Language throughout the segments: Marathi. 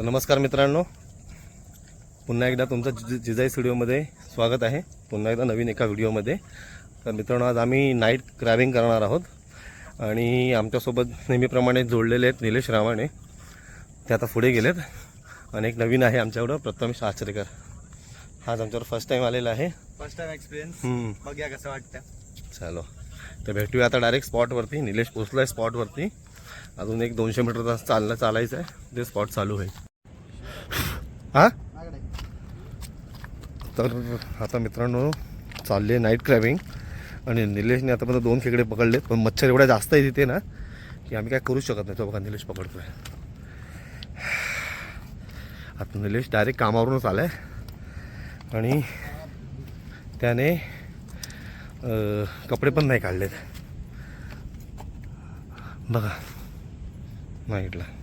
तर नमस्कार मित्रांनो. पुन्हा एकदा तुमचं जि जिजाई स्टुडिओमध्ये स्वागत आहे. पुन्हा एकदा नवीन एका व्हिडिओमध्ये. तर मित्रांनो आज आम्ही नाईट क्रॅबिंग करणार आहोत. आणि आमच्यासोबत नेहमीप्रमाणे जोडलेले आहेत निलेश रामाणे ते आता पुढे गेलेत. आणि एक नवीन आहे आमच्याकडं प्रथमेश आचरेकर. आज आमच्यावर फर्स्ट टाईम आलेला आहे. फर्स्ट टाइम एक्सपिरियन्स बघूया कसं वाटतं. चालो. तर भेटूया आता डायरेक्ट स्पॉटवरती निलेश पोचला आहे स्पॉटवरती अजून एक दोनशे मीटर चाललं चालायचं आहे ते स्पॉट चालू होईल. हां? तर आता मित्रांनो चालले नाईट क्रॅबिंग आणि निलेशने आतापर्यंत दोन खेकडे पकडलेत पण मच्छर एवढ्या जास्त आहे तिथे ना की आम्ही काय करू शकत नाही. तो बघा निलेश पकडतोय. आता निलेश डायरेक्ट कामावरूनच आलाय. आणि त्याने कपडे पण नाही काढलेत. बघा नाईटला बोला त्याला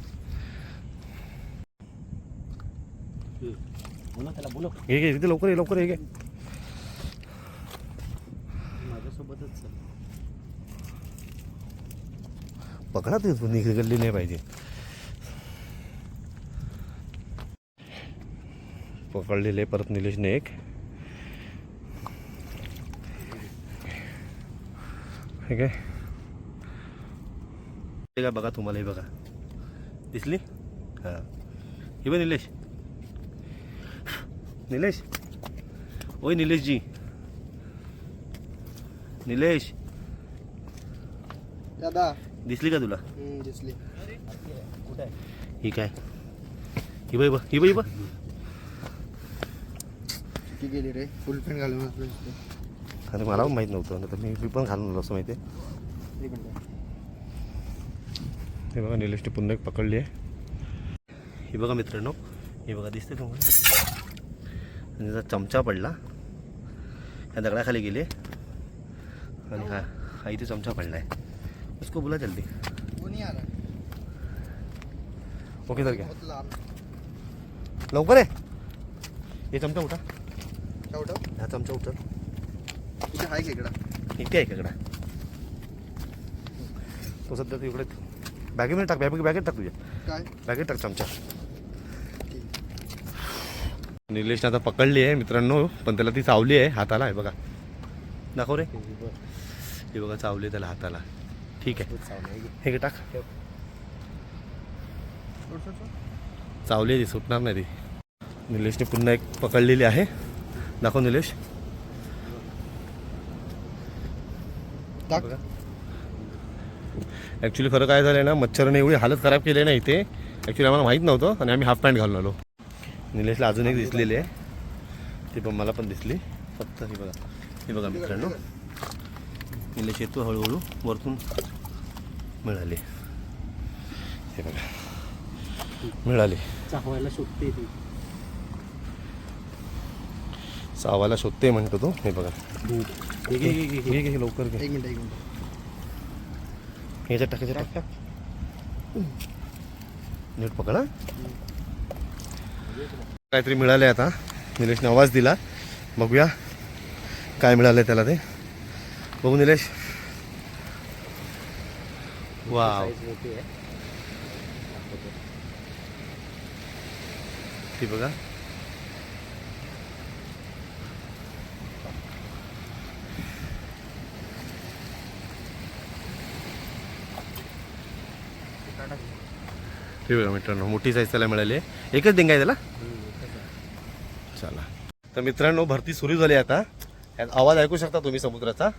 बोलो हे घे इथे लवकर ये लवकर ये घे. माझ्यासोबतच पकडा ते निघडली नाही पाहिजे. पकडलेले परत निलेशने एक. हे काय हे का बघा तुम्हाला हे बघा. दिसली? हां. हे बघ निलेश. निलेश? ओय निलेशजी. निलेश. दादा. दिसली का तुला? दिसली. ही काय? ही बाई बा ही बाई बा किती गेली रे? फुल पॅन्ट घालून आपलं दिसतंय. अरे मला पण माहीत नव्हतं. नाही तर मी मी पण घालून आलो असं माहिती आहे. एक मिनिट. हे बघा निलेशने पुन्हा एक पकडली आहे. ही बघा मित्रांनो हे बघा दिसते तुम्हाला? त्याचा चमचा पडला. ह्या दगडाखाली गेले. आणि हा हा इथे चमचा पडला आहे उसको बोला जल्दी. ओके सर घ्या. लवकर आहे हे चमचा उठा. हा चमचा उठा आहे खेकडा इथे आहे काकडा तो सध्या तू इकडे बॅगेमध्ये टाक बॅग बॅगेत टाक तुझ्या. काय? बॅगेत टाक चमचा. निलेशने आता पकडली आहे मित्रांनो पण त्याला ती चावली आहे हाताला आहे बघा. दाखव रे. हे बघा चावली आहे त्याला हाताला. ठीक आहे. हे टाक. चावली आहे ती सुटणार नाही ती. निलेशने पुन्हा एक पकडलेली आहे. दाखव निलेश. टाक. ॲक्च्युली खरं काय झालं ना मच्छरने एवढी हालत खराब केली ना इथे. ॲक्च्युली आम्हाला माहीत नव्हतं आणि आम्ही हाफ पॅन्ट घालून आलो. निलेशला अजून एक दिसलेली आहे. ती पण मला पण दिसली. फक्त ही बघा. ही बघा मित्रांनो. निलेश येतो हळूहळू. वरतून मिळाली. हे बघा. मिळाली. चावायला शोधते ती. सावाला शोधते म्हणतो तो. हे बघा. लवकर ह्याच्यात टाक ह्याच्यात टाक नीट पकडा काहीतरी मिळाले आता. निलेशने आवाज दिला. बघूया काय मिळालंय त्याला ते. बघू निलेश. वाव. ती बघा. ती बघा मित्रांनो मोठी साईज त्याला मिळाली आहे. एकच डिंग आहे त्याला? चला. तर मित्रांनो भरती सुरू झाली आता. यात आवाज ऐकू शकता तुम्ही समुद्राचा.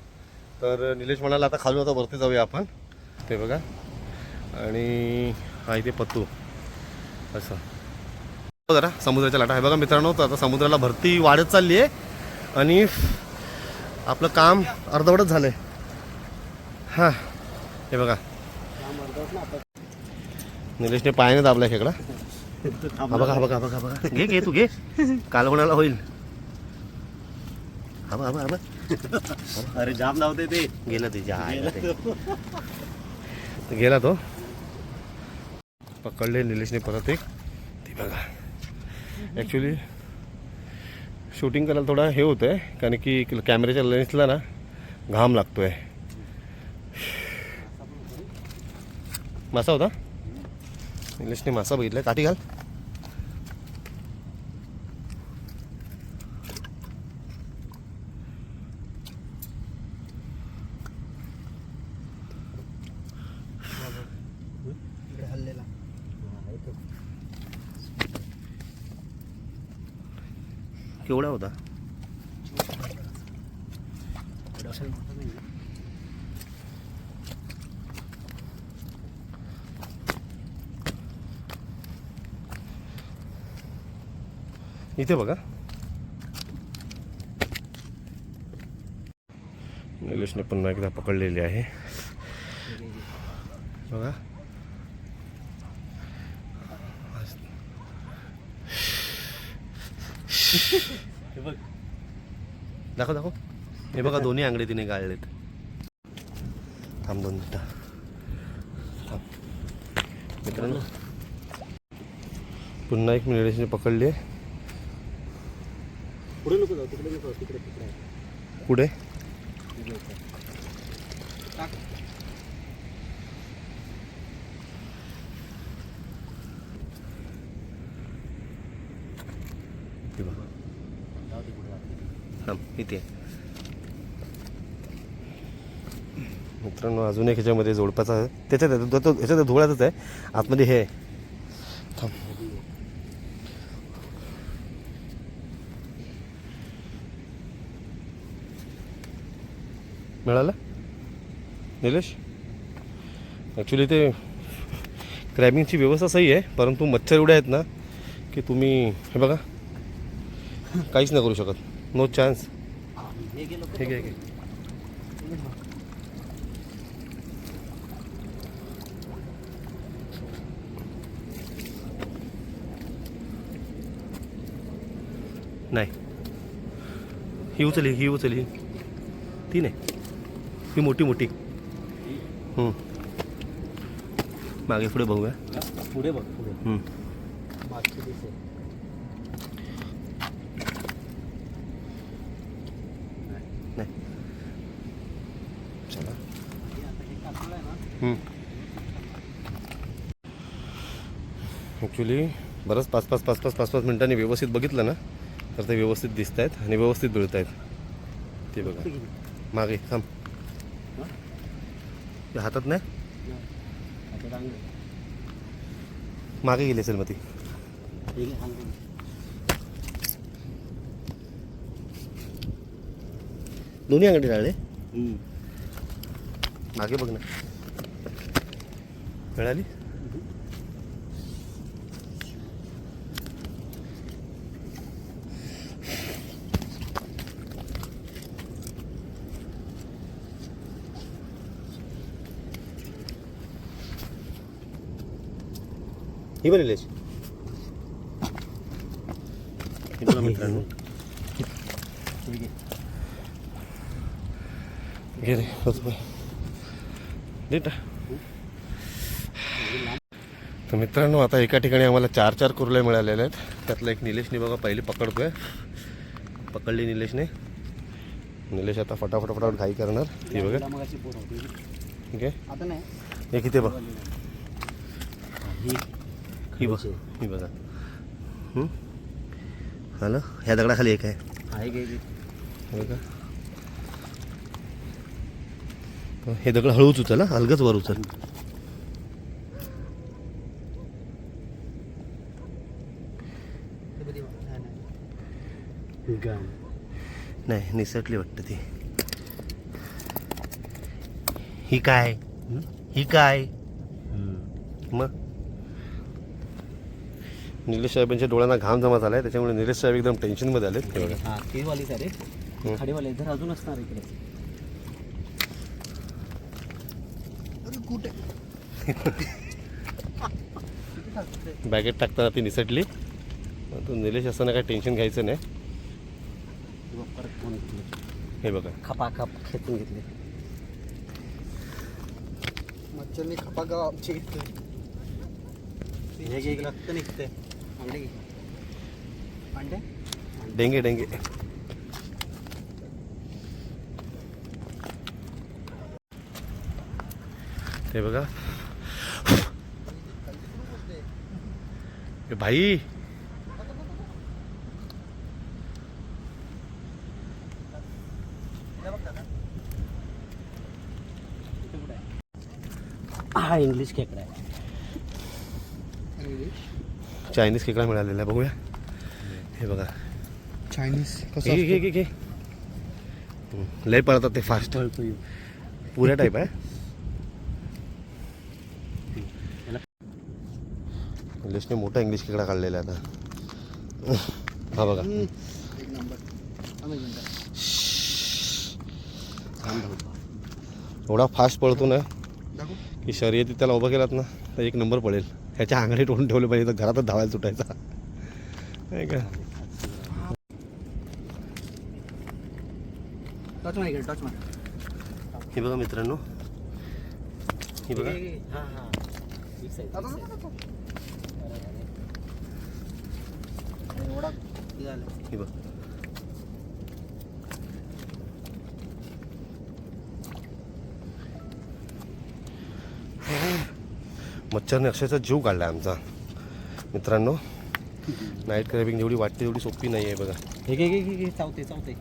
तर निलेश म्हणाला आता खालून आता वरती जाऊया आपण. ते बघा. आणि हा इथे पत्तू. असं. हो जरा समुद्राच्या लाटा. आहे बघा मित्रांनो तर आता समुद्राला भरती वाढत चालली आहे. आणि आपलं काम अर्धवटच झालं आहे हां. हे बघा. निलेशने पायाने दाबला खेकडा. हा बघा हा बघा हा बघा हा बघा. घे घे तू घे. कालवणाला होईल? हा बघा हा बघा, हा बघा. अरे जाम लावते ते. गेला ते जायला ते. तर गेला तो. पकडले निलेशने परत एक. ती बघा. ॲक्च्युली शूटिंग करायला थोडा हे होतं आहे कारण की कॅमेऱ्याच्या लेन्सला ना घाम लागतो आहे मासा होता? निलेशने मासा बघितलाय. काठी घाल. केवढा होता? इथे बघा. निलेशने पुन्हा एकदा पकडलेली आहे. बघा. हे बघ. दाखव दाखव. हे बघा दोन्ही आंगडे तिने गाळलेत. थांब दोन मिनटं. थांब. मित्रांनो. पुन्हा एक निलेशने पकडली आहे. पुढे नको जाऊ तिकडे नको जाऊ, तिकडे तिकडे टाक. हे जाऊ दे थांब इथे मित्रांनो अजून एक ह्याच्यामध्ये जोडपाचा त्याच्यात आहे, तो- तो- ह्याच्यात धुळ्यातच आहे. आतमध्ये हे आहे. मिळालं? निलेश? ॲक्च्युली ते क्रॅबिंगची व्यवस्था सही आहे परंतु मच्छर एवढे आहेत ना की तुम्ही हे बघा. काहीच नाही करू शकत. नो चान्स ठीक आहे नाही. ही उचली ही उचली. ती नाही ही मोठी मोठी. मागे पुढे बघूया. पुढे बघ पुढे. ॲक्च्युली बरंच पाच पाच पाच पाच पाच पाच मिनिटांनी व्यवस्थित बघितलं ना तर ते व्यवस्थित दिसत आहेत आणि व्यवस्थित मिळत आहेत ते बघा. मागे थांब? ते हातात नाही मागे गेली असेल मग ती. दोन्ही अंगठी राहिले. मागे बघ ना मिळाली ही ही बघा मित्रांनो तर मित्रांनो आता एका ठिकाणी आम्हाला चार चार कुर्ले मिळालेले आहेत. त्यातलं एक निलेशने बघा पहिली पकडतोय. पकडली निलेशने. निलेश आता फटाफट फटाफट घाई करणार. ती बघा. ठीक आहे आता नाही. हे किती बघ. हा, बघ ही बघा हं? झालं ह्या दगडाखाली एक आहे. हे बघा हे दगड हळूच उचल हा अलगच वर उचल. नाही निसटली वाटतं ती ही काय हं? काय. मग निलेश साहेबांच्या डोळ्यांना घाम जमा झालाय त्याच्यामुळे निलेश साहेब एकदम टेन्शनमध्ये आलेत. हे बघा. हा ती वाली सारे हं. खाडीवाले जर अजून असणार इकडे. कुठे? बॅगेत टाकताना ती निसटली. तो निलेश असताना काय टेन्शन घ्यायचं नाही. परत फोन घेतले हे बघा. खपाखप खेचून घेतले. मच्छरनी खपा गाव आमच्या इथं. हे घे रक्त निघते डेंगे डेंगे. ते बघा. भाई. हा इंग्लिश खेकडा आहे. चायनीज केकडा मिळालेला आहे बघूया. हे बघा. चायनीज कसं घे घे घे लय पळतात ते फास्ट पुऱ्या टाईप आहे. इंग्लिशने मोठा इंग्लिश खेकडा काढलेला आता. हा बघा. एवढा फास्ट पळतो ना की शर्यती त्याला उभं केलात ना तर एक नंबर पडेल ह्याच्या अंगडी टोळून ठेवले पाहिजे तर घरातच धावायला सुटायचा. नाही का? टच मार इकडे टच मार हे बघा मित्रांनो. हे बघा. हा हा हे. हे बघ. मच्छरने अक्षरचा जीव काढला आमचा. मित्रांनो नाईट क्रायबिंग जेवढी वाटते तेवढी सोपी नाही आहे बघा. हे घे घे घे घे चावते. चावते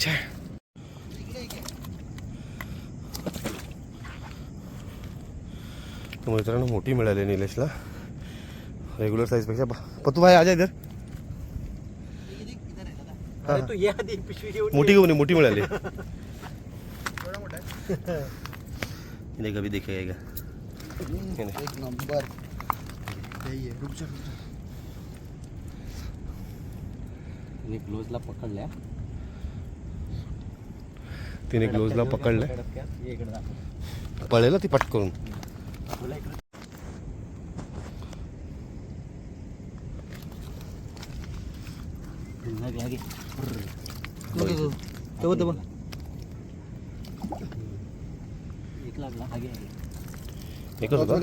छे. मित्रांनो मोठी मिळाली निलेशला. रेग्युलर साईजपेक्षा पतू भाई आजा इधर. मोठी घेऊन मोठी मिळाली. इन्हें कभी देखेगा. एक नंबर। यही है रुक जा रुक जा। ये क्लोजला पकडल्या तिने ग्लोजला पकडलं ये इकडे दाखव. पळेल ती पट करून तुला इकडे पुन्हा घ्या घे. तेव्हा तेव्हा एक लागला हा घे हा घे. एकच होता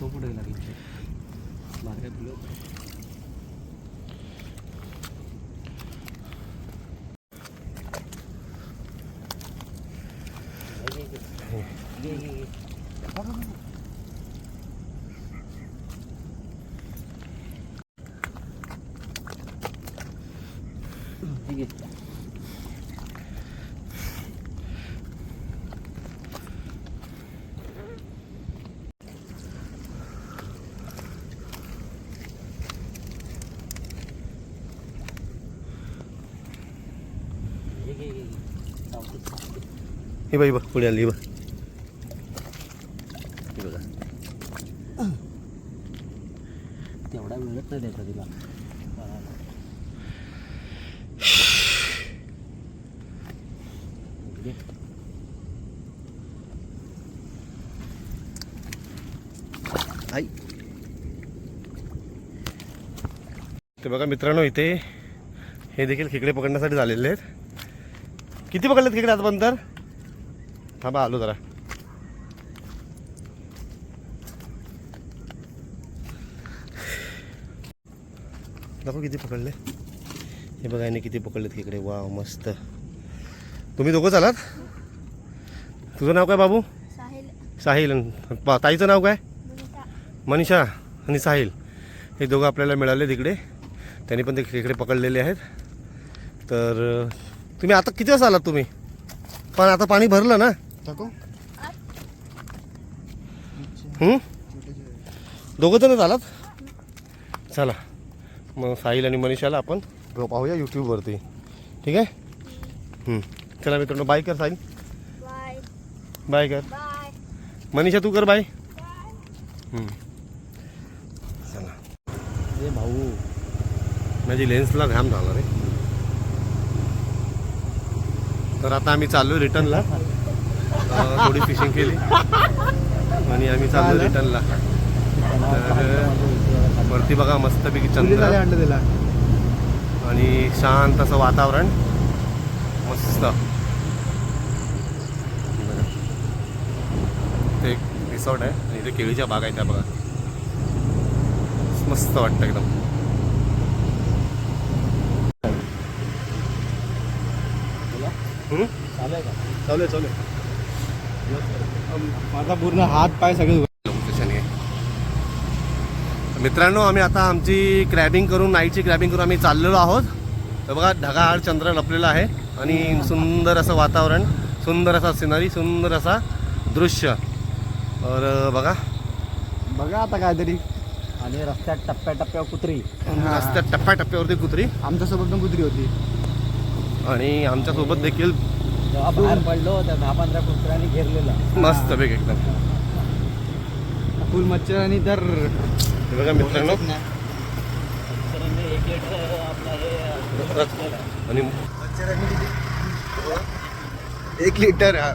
तो पुढे लागला बाहेर तुला घे, घे, घे. घे, घे, घे. घे, घे. घे, घे, घे, घे. चावते, चावते. हे बाई बघ पुढे आली बघ. बघा. तेवढा वेळच नाही द्यायचा तिला. घे. आई. ते बघा मित्रांनो इथे हे देखील खेकडे पकडण्यासाठी झालेले आहेत. किती पकडलेत खेकडे आतापर्यंत थांबा आलो जरा दाखव किती पकडले हे बघा याने किती पकडलेत खेकडे वा मस्त तुम्ही दोघंच आलात तुझं नाव काय बाबू साहिल साहिल आणि पा- ताईचं नाव काय मनीषा आणि साहिल हे दोघं आपल्याला मिळाले तिकडे त्यांनी पण ते खेकडे पकडलेले आहेत तर तुम्ही आता किती वाजता आलात तुम्ही पण आता पाणी भरलं ना हं? छोटे दोघं जणच आलात चला मग साहिल आणि मनीषाला आपण पाहूया यूट्यूबवरती ठीक आहे हं. चला मित्रांनो बाय कर साहिल बाय बाय कर मनीषा तू कर बाय हं. चला ए भाऊ माझी लेन्सला घाम झाला रे तर आता आम्ही चाललो रिटर्नला थोडी फिशिंग केली. आणि आम्ही चाललो रिटर्नला. तर वरती बघा मस्तपैकी चंद्र. आणि शांत असं वातावरण. मस्त. ते एक रिसॉर्ट आहे. आणि इथे केळीच्या बाग आहेत त्या बघा. मस्त वाटतं एकदम? चालू आहे का? चालू आहे चालू आहे. माझा पूर्ण हात पाय सगळे मित्रांनो आम्ही आता आमची क्रॅबिंग करून नाईटची क्रॅबिंग करून आम्ही चाललेलो आहोत. तर बघा ढगाआड चंद्र लपलेला आहे आणि सुंदर असं वातावरण सुंदर असा सिनरी सुंदर असा दृश्य. तर बघा. बघा आता काहीतरी. आणि रस्त्यात टप्प्या टप्प्यावर कुत्री रस्त्यात टप्प्याटप्प्यावरती कुत्री. आमच्यासोबत पण कुत्री होती. आणि आमच्यासोबत देखील जेव्हा बाहेर पडलो त्या दहा पंधरा कुत्र्यांनी घेरलेलं. मस्त पैकी एकदम. फुल मच्छर आणि तर हे बघा मित्रांनो. हे आणि एक लिटर हा.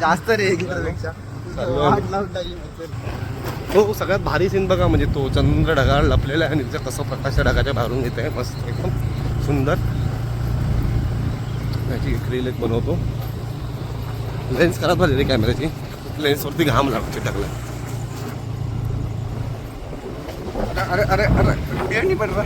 जास्त रे एक लिटरपेक्षा सर्व- आठ लावून टाकली मच्छर. हो सगळ्यात भारी सीन बघा म्हणजे तो चंद्र ढगाळ लपलेला आहे आणि तिचा कसं प्रकाश ढगाच्या बाहेरून येत आहे मस्त एकदम सुंदर. त्याची एक एक बनवतो लेन्स खराब झाली रे कॅमेऱ्याची लेन्सवरती घाम लागते टाकला अरे अरे अरे बिर्याणी बनवा